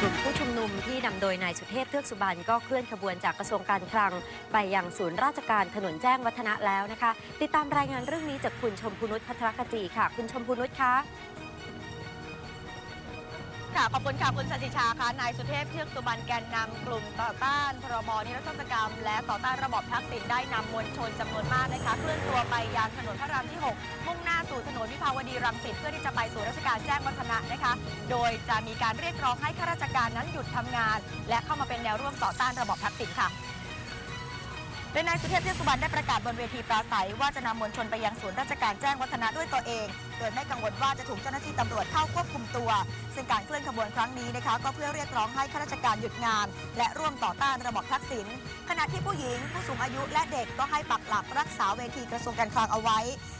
กลุ่มผู้ชุมนุมที่นำโดยนายสุเทพเทือกสุบรรณก็เคลื่อนขบวนจากกระทรวงการคลัง ไปยังศูนย์ราชการถนนแจ้งวัฒนะแล้วนะคะ ติดตามรายงานเรื่องนี้จากคุณชมพูนุชพัทรกจีค่ะ คุณชมพูนุชคะ ค่ะ ขอบคุณค่ะ คุณสันติชาค่ะ นายสุเทพเทือกสุบรรณแกนนำกลุ่มต่อต้านพรบนิรโทษกรรม และต่อต้านระบอบทักษิณได้นำมวลชนจำนวนมากนะคะ เคลื่อนตัวไปยังถนนพระรามที่ 6 มุ่งหน้าสู่ถนนวิภาวดีรังสิตเพื่อที่จะไปสู่ราชการแจ้งวัฒนะนะคะ โดยจะมีการเรียกร้องให้ข้าราชการนั้นหยุดทำงาน และเข้ามาเป็นแนวร่วมต่อต้านระบอบทักษิณค่ะ โดยนายสุเทพเทือกสุบรรณได้ประกาศบนเวทีปราศัย ว่าจะนำมวลชนไปยังศูนย์ราชการแจ้งวัฒนะด้วยตัวเอง โดยไม่กังวลว่าจะถูกเจ้าหน้าที่ตำรวจเข้าควบคุมตัว ซึ่งการเคลื่อนขบวนครั้งนี้นะคะก็เพื่อเรียกร้องให้ข้าราชการหยุดงาน และร่วมต่อต้านระบอบทักษิณขณะที่ผู้หญิง ผู้สูงอายุและเด็กก็ให้ปักหลักรักษาเวทีกระทรวงการคลังเอาไว้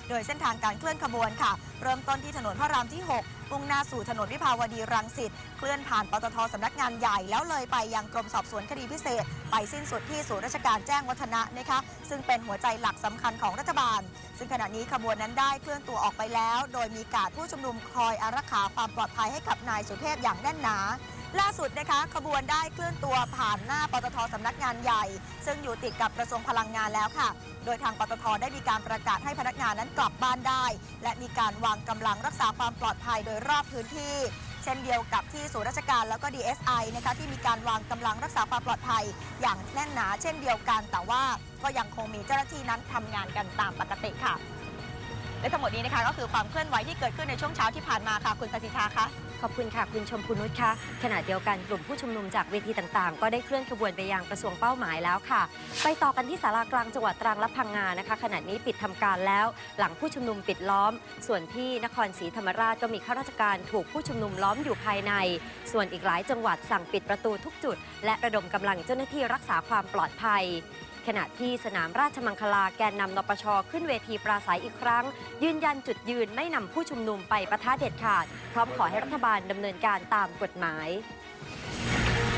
โดยเส้นทางการเคลื่อนขบวนค่ะ เริ่มต้นที่ถนนพระรามที่ 6 มุ่งหน้าสู่ถนนวิภาวดีรังสิตเคลื่อนผ่านปตทสำนักงานใหญ่ แล้วเลยไปยังกรมสอบสวนคดีพิเศษ ไปสิ้นสุดที่ศูนย์ราชการแจ้งวัฒนะนะคะซึ่งเป็นหัวใจหลักสำคัญของรัฐบาล ซึ่งขณะนี้ขบวนนั้นได้เคลื่อนตัวออกไปแล้ว โดยมีการผู้ชุมนุมคอยอารักขาความปลอดภัยให้กับนายสุเทพอย่างแน่นหนา ล่าสุดนะคะขบวนได้เคลื่อนตัวผ่านหน้าปตทสำนักงานใหญ่ ซึ่งอยู่ติดกับกระทรวงพลังงานแล้วค่ะ โดยทางปตทได้มีการประกาศให้พนักงานนั้นกลับบ้านได้ และมีการวางกำลังรักษาความปลอดภัยโดยรอบพื้นที่ เช่นเดียวกับที่ศูนย์ราชการแล้วก็ DSI นะคะที่มีการวางกำลังรักษาความปลอดภัย อย่างแน่นหนา เช่นเดียวกัน แต่ว่าก็ยังคงมีเจ้าหน้าที่นั้นทำงานกันตามปกติค่ะ และทั้งหมดนี้นะคะก็คือความเคลื่อนไหวที่เกิดขึ้นในช่วงเช้าที่ผ่านมาค่ะคุณสันติชาคะขอบคุณค่ะ คุณชมพูนุชค่ะขณะเดียวกันกลุ่มผู้ชุมนุมจากเวทีต่างๆ ก็ได้เคลื่อนขบวนไปยังกระทรวงเป้าหมายแล้วค่ะ ไปต่อกันที่สารากลางจังหวัดตรังและพังงานะคะ ขณะนี้ปิดทำการแล้ว หลังผู้ชุมนุมปิดล้อม ส่วนที่นครศรีธรรมราชก็มีข้าราชการถูกผู้ชุมนุมล้อมอยู่ภายใน ส่วนอีกหลายจังหวัดสั่งปิดประตูทุกจุด และระดมกำลังเจ้าหน้าที่รักษาความปลอดภัย ขณะที่สนามราชมังคลาแกนนำนปชขึ้นเวทีปราศัยอีกครั้ง ยืนยันจุดยืนไม่นำผู้ชุมนุมไปประทะเด็ดขาด พร้อมขอให้รัฐบาลดำเนินการตามกฎหมาย